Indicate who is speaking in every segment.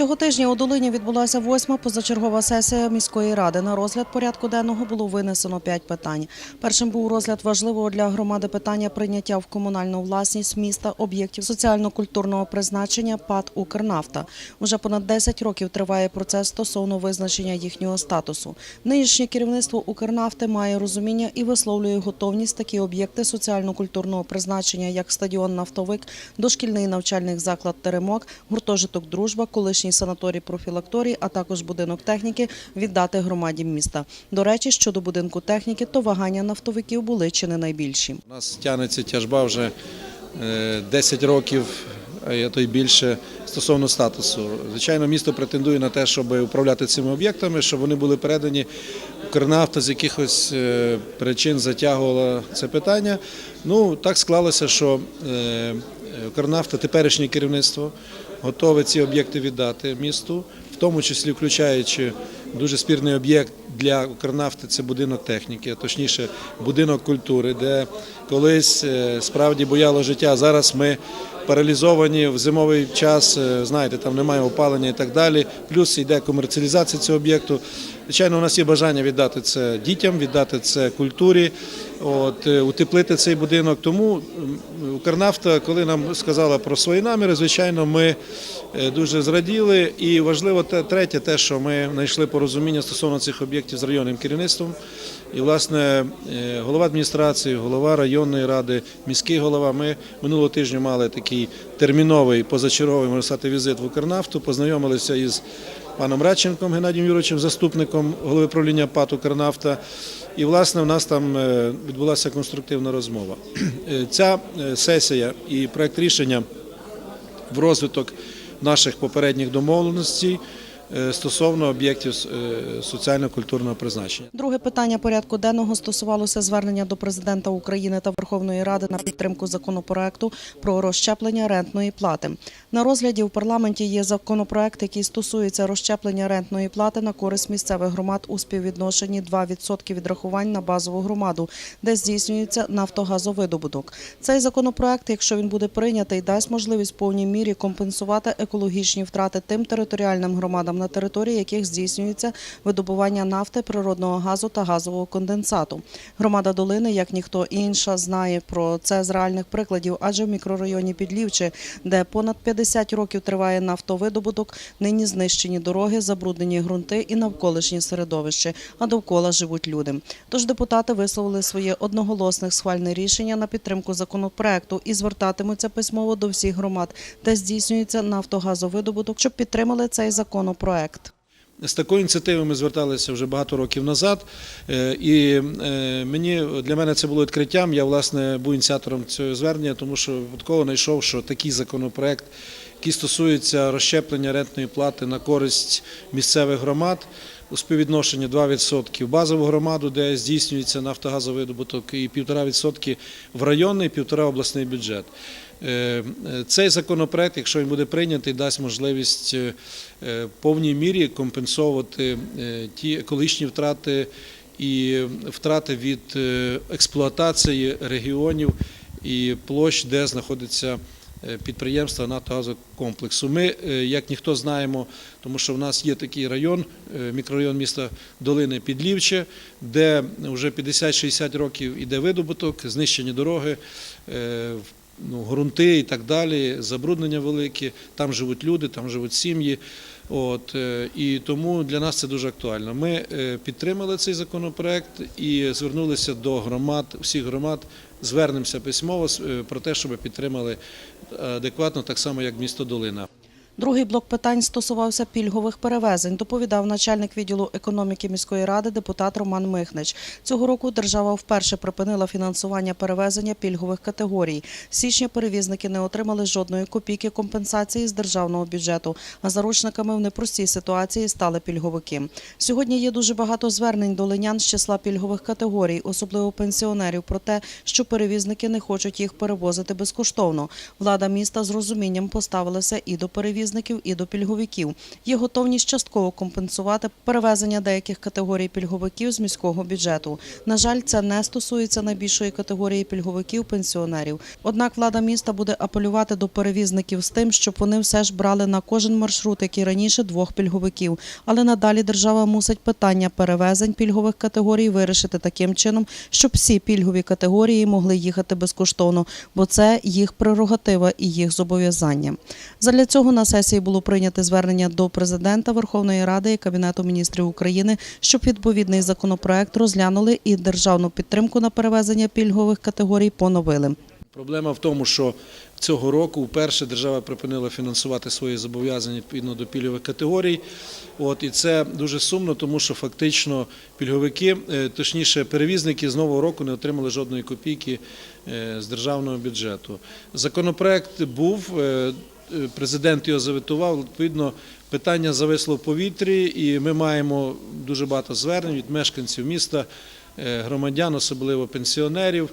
Speaker 1: Цього тижня у Долині відбулася восьма позачергова сесія міської ради. На розгляд порядку денного було винесено п'ять питань. Першим був розгляд важливого для громади питання прийняття в комунальну власність міста об'єктів соціально-культурного призначення ПАД «Укрнафта». Уже понад 10 років триває процес стосовно визначення їхнього статусу. Нинішнє керівництво «Укрнафти» має розуміння і висловлює готовність такі об'єкти соціально-культурного призначення, як стадіон «Нафтовик», дошкільний навчальний заклад «Теремок», гуртожиток «Дружба», колишній санаторій профілакторій, а також будинок техніки віддати громаді міста. До речі, щодо будинку техніки, то вагання нафтовиків були чи не найбільші.
Speaker 2: У нас тягнеться тяжба вже е, 10 років, а то й більше стосовно статусу. Звичайно, місто претендує на те, щоб управляти цими об'єктами, щоб вони були передані Укрнафта з якихось е, причин затягувала це питання. Ну так склалося, що е, Укрнафта, теперішнє керівництво, готове ці об'єкти віддати місту, в тому числі включаючи дуже спірний об'єкт для Укрнафти це будинок техніки, а точніше будинок культури, де колись е, справді бояло життя. Зараз ми паралізовані в зимовий час, е, знаєте, там немає опалення і так далі. Плюс йде комерціалізація цього об'єкту. Звичайно, у нас є бажання віддати це дітям, віддати це культурі, от, е, утеплити цей будинок. Тому Укрнафта, коли нам сказала про свої наміри, звичайно, ми е, дуже зраділи. І важливо те, третє, те, що ми знайшли порозуміння стосовно цих об'єктів з районним керівництвом. І, власне, голова адміністрації, голова районної ради, міський голова. Ми минулого тижня мали такий терміновий позачерговий можна візит в Укрнафту, познайомилися із паном Радченком Геннадієм Юровичем, заступником голови правління ПАТ «Укрнафта». І, власне, в нас там е, відбулася конструктивна розмова. Е, Ця е, сесія і проект рішення в розвиток наших попередніх домовленостей стосовно об'єктів е, соціально-культурного призначення.
Speaker 1: Друге питання порядку денного стосувалося звернення до президента України та Верховної Ради на підтримку законопроекту про розщеплення рентної плати. На розгляді в парламенті є законопроект, який стосується розщеплення рентної плати на користь місцевих громад у співвідношенні 2% відрахувань на базову громаду, де здійснюється нафтогазовидобуток. Цей законопроект, якщо він буде прийнятий, дасть можливість в повній мірі компенсувати екологічні втрати тим територіальним громадам, на території яких здійснюється видобування нафти, природного газу та газового конденсату. Громада долини, як ніхто інша, знає про це з реальних прикладів, адже в мікрорайоні Підлівче, де понад 50 років триває нафтовидобуток, нині знищені дороги, забруднені ґрунти і навколишнє середовище, а довкола живуть люди. Тож депутати висловили своє одноголосне схвальне рішення на підтримку законопроекту і звертатимуться письмово до всіх громад, де здійснюється нафтогазовидобуток, щоб підтримали цей законопроект.
Speaker 2: З такою ініціативою ми зверталися вже багато років назад, Е, і е, мені для мене це було відкриттям. Я власне був ініціатором цього звернення, тому що випадково знайшов, що такий законопроект, який стосується розщеплення рентної плати на користь місцевих громад. У співвідношенні 2% базову громаду, де здійснюється нафтогазовидобуток, і 1,5% в районний, 1,5% обласний бюджет. Е, Цей законопроект, якщо він буде прийнятий, дасть можливість е, в повній мірі компенсовувати е, ті екологічні втрати і втрати від експлуатації регіонів і площ, де знаходиться підприємства нафтогазокомплексу. Ми, е, як ніхто, знаємо, тому що в нас є такий район, е, мікрорайон міста Долини Підлівче, де вже 50-60 років іде видобуток, знищені дороги. е, Ну, ґрунти і так далі, забруднення великі, там живуть люди, там живуть сім'ї. От, е, і тому для нас це дуже актуально. Ми е, підтримали цей законопроект і звернулися до громад, всіх громад, звернемося письмово е, про те, щоб підтримали адекватно, так само як місто Долина.
Speaker 1: Другий блок питань стосувався пільгових перевезень. Доповідав начальник відділу економіки міської ради депутат Роман Михнич. Цього року держава вперше припинила фінансування перевезення пільгових категорій. З січня перевізники не отримали жодної копійки компенсації з державного бюджету. А заручниками в непростій ситуації стали пільговики. Сьогодні є дуже багато звернень до линян з числа пільгових категорій, особливо пенсіонерів, про те, що перевізники не хочуть їх перевозити безкоштовно. Влада міста з розумінням поставилася і до перевізників перевізників і до пільговиків. Є готовність частково компенсувати перевезення деяких категорій пільговиків з міського бюджету. На жаль, це не стосується найбільшої категорії пільговиків пенсіонерів. Однак влада міста буде апелювати до перевізників з тим, щоб вони все ж брали на кожен маршрут, як і раніше, двох пільговиків. Але надалі держава мусить питання перевезень пільгових категорій вирішити таким чином, щоб всі пільгові категорії могли їхати безкоштовно, бо це їх прерогатива і їх зобов'язання. Задля цього на сесії було прийнято звернення до президента Верховної Ради і Кабінету міністрів України, щоб відповідний законопроект розглянули і державну підтримку на перевезення пільгових категорій поновили.
Speaker 2: Проблема в тому, що цього року вперше держава припинила фінансувати свої зобов'язання відповідно до пільгових категорій. От, і це дуже сумно, тому що фактично пільговики, е, точніше перевізники з нового року не отримали жодної копійки е, з державного бюджету. Законопроект був, е, президент його завітував, відповідно, питання зависло в повітрі, і ми маємо дуже багато звернень від мешканців міста, е, громадян, особливо пенсіонерів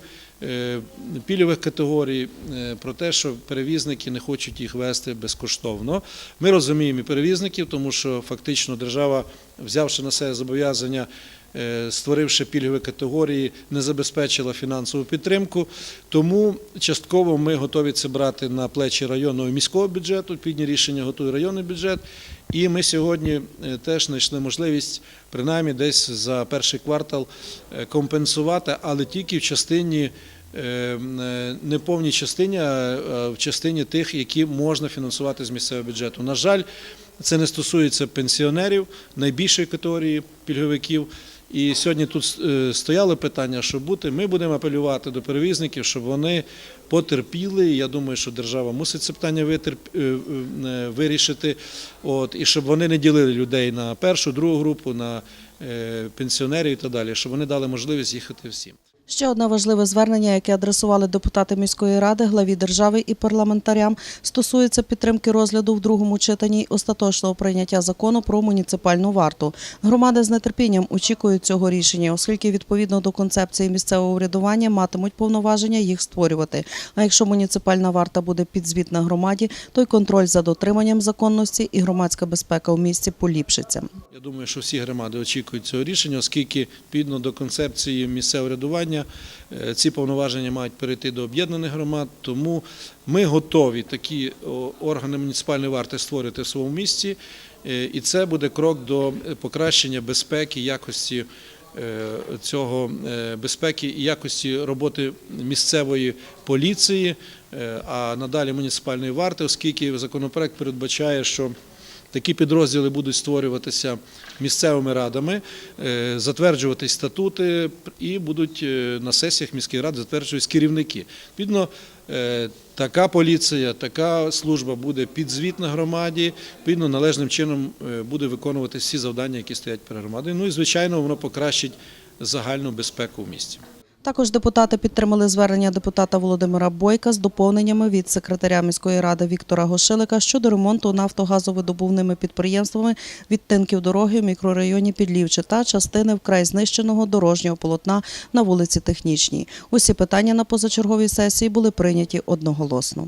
Speaker 2: пільових категорій е, про те, що перевізники не хочуть їх вести безкоштовно. Ми розуміємо і перевізників, тому що фактично держава, взявши на себе зобов'язання, е, створивши пільгові категорії, не забезпечила фінансову підтримку. Тому частково ми готові це брати на плечі районного і міського бюджету. Відповідні рішення готує районний бюджет. І ми сьогодні е, теж знайшли можливість, принаймні десь за перший квартал е, компенсувати, але тільки в частині. Не повній частині, а в частині тих, які можна фінансувати з місцевого бюджету. На жаль, це не стосується пенсіонерів, найбільшої категорії пільговиків. І сьогодні тут е, стояло питання, що бути. Ми будемо апелювати до перевізників, щоб вони потерпіли. Я думаю, що держава мусить це питання витерп... е, е, вирішити. От, і щоб вони не ділили людей на першу, другу групу, на пенсіонерів і так далі, щоб вони дали можливість їхати всім.
Speaker 1: Ще одне важливе звернення, яке адресували депутати міської ради, главі держави і парламентарям, стосується підтримки розгляду в другому читанні остаточного прийняття закону про муніципальну варту. Громади з нетерпінням очікують цього рішення, оскільки відповідно до концепції місцевого урядування матимуть повноваження їх створювати. А якщо муніципальна варта буде підзвітна громаді, то й контроль за дотриманням законності і громадська безпека у місті поліпшиться.
Speaker 2: Я думаю, що всі громади очікують цього рішення, оскільки відповідно до концепції місцевого рядування е, ці повноваження мають перейти до об'єднаних громад. Тому ми готові такі органи муніципальної варти створити в своєму місті, е, і це буде крок до покращення безпеки, якості е, цього е, безпеки і якості роботи місцевої поліції, е, а надалі муніципальної варти, оскільки законопроект передбачає, що Такі підрозділи будуть створюватися місцевими радами, е, затверджуватись статути і будуть е, на сесіях міських рад затверджуватись керівники. Відповідно, е, така поліція, така служба буде підзвітна громаді, відповідно, належним чином буде виконувати всі завдання, які стоять перед громадою. Ну і звичайно, воно покращить загальну безпеку в місті.
Speaker 1: Також депутати підтримали звернення депутата Володимира Бойка з доповненнями від секретаря міської ради Віктора Гошилика щодо ремонту нафтогазовидобувними підприємствами відтинків дороги в мікрорайоні Підлівче та частини вкрай знищеного дорожнього полотна на вулиці Технічній. Усі питання на позачерговій сесії були прийняті одноголосно.